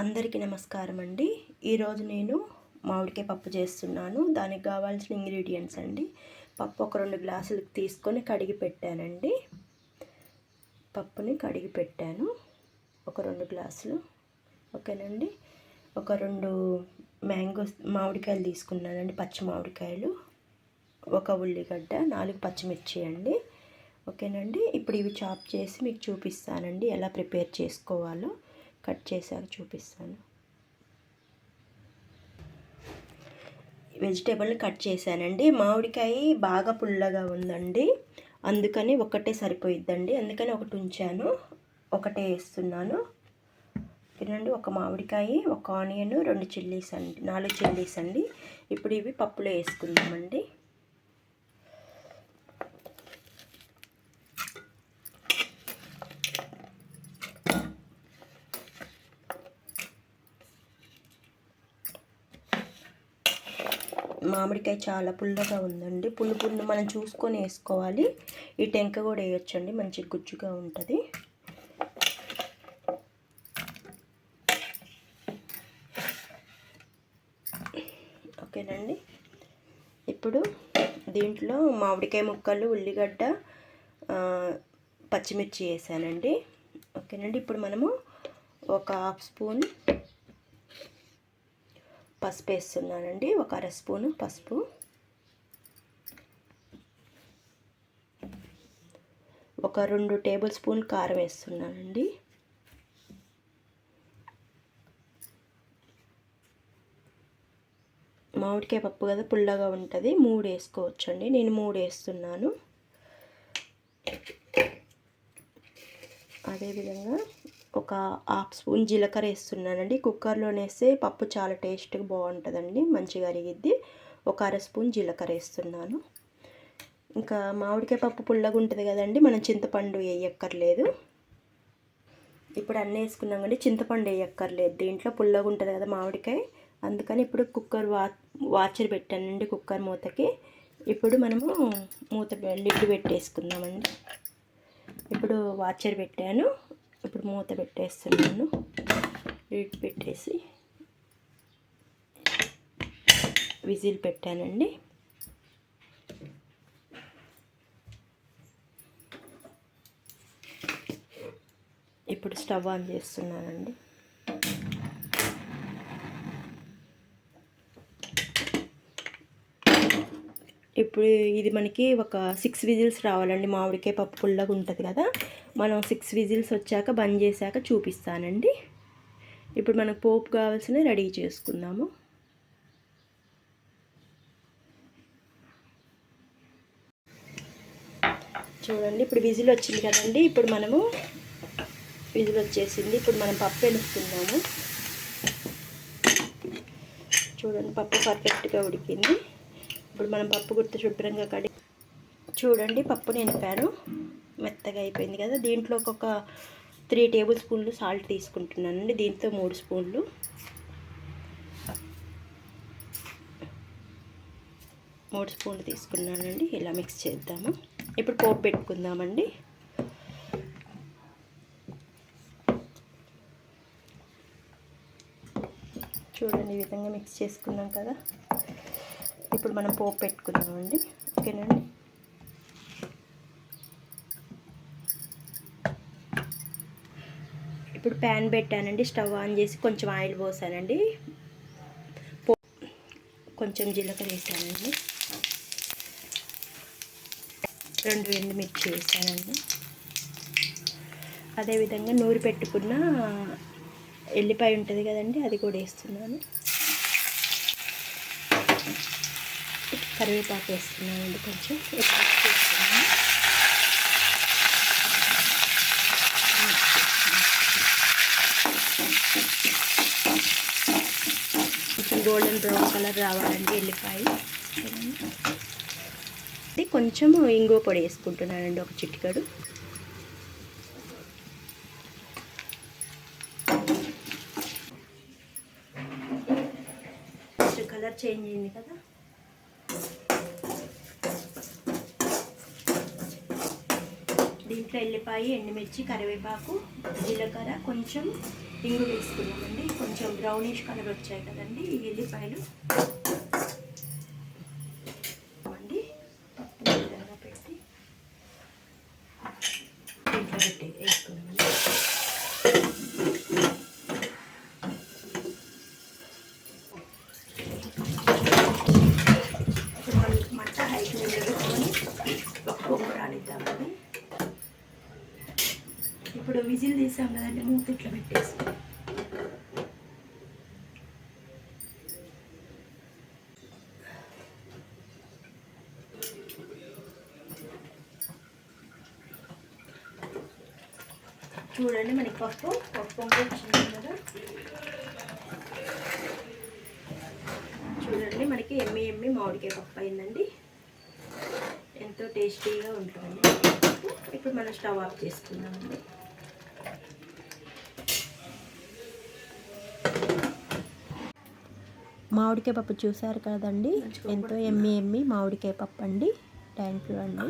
అందరికీ నమస్కారం అండి ఈరోజు నేను మామిడికాయ పప్పు చేస్తున్నాను. దానికి కావాల్సిన ఇంగ్రీడియంట్స్ అండి. పప్పు ఒక రెండు గ్లాసులు తీసుకొని కడిగి పెట్టానండి. పప్పుని కడిగి పెట్టాను. ఒక రెండు గ్లాసులు. ఓకేనండి? ఒక రెండు మ్యాంగో మామిడికాయలు తీసుకున్నానండి. పచ్చి మామిడికాయలు. ఒక ఉల్లిగడ్డ నాలుగు పచ్చిమిర్చి అండి. ఓకేనండి? ఇప్పుడు ఇవి చాప్ చేసి మీకు చూపిస్తానండి. ఎలా ప్రిపేర్ చేసుకోవాలో. కట్ చేశాక చూపిస్తాను. వెజిటేబుల్ని కట్ చేశానండి. మామిడికాయ బాగా పుల్లగా ఉందండి. అందుకని ఒకటే సరిపోయిద్దండి. అందుకని ఒకటి ఉంచాను. ఒకటే వేస్తున్నాను. తినండి. ఒక మామిడికాయ ఒక ఆనియన్ రెండు చిల్లీస్ అండి. నాలుగు చిల్లీస్ అండి. ఇప్పుడు ఇవి పప్పులో వేసుకుందామండి. మామిడికాయ చాలా పుల్లగా ఉందండి. పుల్లు పుల్లు మనం చూసుకొని వేసుకోవాలి. ఈ టెంక కూడా వేయొచ్చండి. మంచి గుజ్జుగా ఉంటుంది. ఓకేనండి. ఇప్పుడు దీంట్లో మామిడికాయ ముక్కలు ఉల్లిగడ్డ పచ్చిమిర్చి వేసానండి. ఓకేనండి. ఇప్పుడు మనము ఒక హాఫ్ స్పూన్ పసుపు వేస్తున్నానండి ఒక అర స్పూను పసుపు. ఒక రెండు టేబుల్ స్పూన్ కారం వేస్తున్నానండి. మామిడికాయ పప్పు కదా పుల్లగా ఉంటుంది. మూడు వేసుకోవచ్చండి. నేను మూడు వేస్తున్నాను. అదేవిధంగా ఒక హాఫ్ స్పూన్ జీలకర్ర వేస్తున్నానండి. కుక్కర్లో వేస్తే పప్పు చాలా టేస్ట్గా బాగుంటుందండి. మంచిగా అరిగిద్ది. ఒక అర స్పూన్ జీలకర్ర వేస్తున్నాను. ఇంకా మామిడికాయ పప్పు పుల్లగా ఉంటుంది కదండి మనం చింతపండు వేయక్కర్లేదు. ఇప్పుడు అన్నీ వేసుకున్నాం కండి చింతపండు వేయక్కర్లేదు. దీంట్లో పుల్లగా ఉంటుంది కదా మామిడికాయ. అందుకని ఇప్పుడు కుక్కర్ వా వాచర్ పెట్టానండి కుక్కర్ మూతకి. ఇప్పుడు మనము మూత లిడ్ పెట్టేసుకుందామండి. ఇప్పుడు వాచర్ పెట్టాను. ఇప్పుడు మూత పెట్టేస్తున్నాను. లిడ్ పెట్టేసి విజిల్ పెట్టానండి. ఇప్పుడు స్టవ్ ఆన్ చేస్తున్నానండి. ఇప్పుడు ఇది మనకి ఒక సిక్స్ విజిల్స్ రావాలండి. మామిడికాయ పప్పు పుల్లగా ఉంటుంది కదా. మనం సిక్స్ విజిల్స్ వచ్చాక బంద్ చేశాక చూపిస్తానండి. ఇప్పుడు మనకు పోపు కావాల్సినవి రెడీ చేసుకుందాము. చూడండి ఇప్పుడు విజిల్ వచ్చింది కదండి. ఇప్పుడు మనము విజిల్ వచ్చేసింది. ఇప్పుడు మనం పప్పు ఎనుక్కుందాము. చూడండి పప్పు పర్ఫెక్ట్గా ఉడికింది. ఇప్పుడు మనం పప్పు గుర్తు శుభ్రంగా కడి చూడండి పప్పు నింపాను మెత్తగా అయిపోయింది కదా. దీంట్లో ఒక త్రీ టేబుల్ స్పూన్లు సాల్ట్ తీసుకుంటున్నానండి. దీంతో మూడు స్పూన్లు. మూడు స్పూన్లు తీసుకున్నానండి. ఇలా మిక్స్ చేద్దాము. ఇప్పుడు పోపు పెట్టుకుందామండి. చూడండి ఈ విధంగా మిక్స్ చేసుకున్నాం కదా. ఇప్పుడు మనం పోపు పెట్టుకుందామండి. ఓకేనండి? ఇప్పుడు ప్యాన్ పెట్టానండి స్టవ్ ఆన్ చేసి కొంచెం ఆయిల్ పోసానండి. కొంచెం జీలకర్ర వేసానండి. రెండు ఎండుమిర్చి వేసానండి. అదేవిధంగా నూరి పెట్టుకున్న ఎల్లిపాయ ఉంటుంది కదండి అది కూడా వేస్తున్నాను. కరివేపాకు వేస్తున్నానండి కొంచెం. కొంచెం గోల్డెన్ బ్రౌన్ కలర్ రావాలండి ఎల్లిపాయ. కొంచెం ఇంగువ పొడి వేసుకుంటున్నానండి ఒక చిటికడు. కలర్ చేంజ్ అయింది కదా. దీంట్లో ఎల్లిపాయ ఎండుమిర్చి కరివేపాకు జీలకర్ర కొంచెం ఇంగు వేసుకున్నామండి. కొంచెం బ్రౌనిష్ కలర్ వచ్చాయి కదండి ఈ ఎల్లిపాయలు. అండి పప్పు పెట్టి దీంట్లో పెట్టి వేసుకున్నామండి ఇప్పుడు విజిల్ తీసాం కదండి మూత ఇట్లా పెట్టేసి. చూడండి మనకి పప్పు పప్పు వచ్చింది కదా. చూడండి మనకి ఎమ్మి ఎమ్మి మామిడికాయ పప్పు అయిందండి. ఎంతో టేస్టీగా ఉంటుంది ఇప్పుడు మనం స్టవ్ ఆఫ్ చేసుకుందామండి. మామిడికాయ పప్పు చూసారు కదండి? ఎంతో ఎమ్మి ఎమ్మి మామిడికాయ పప్పు అండి. థ్యాంక్ యూ అండి.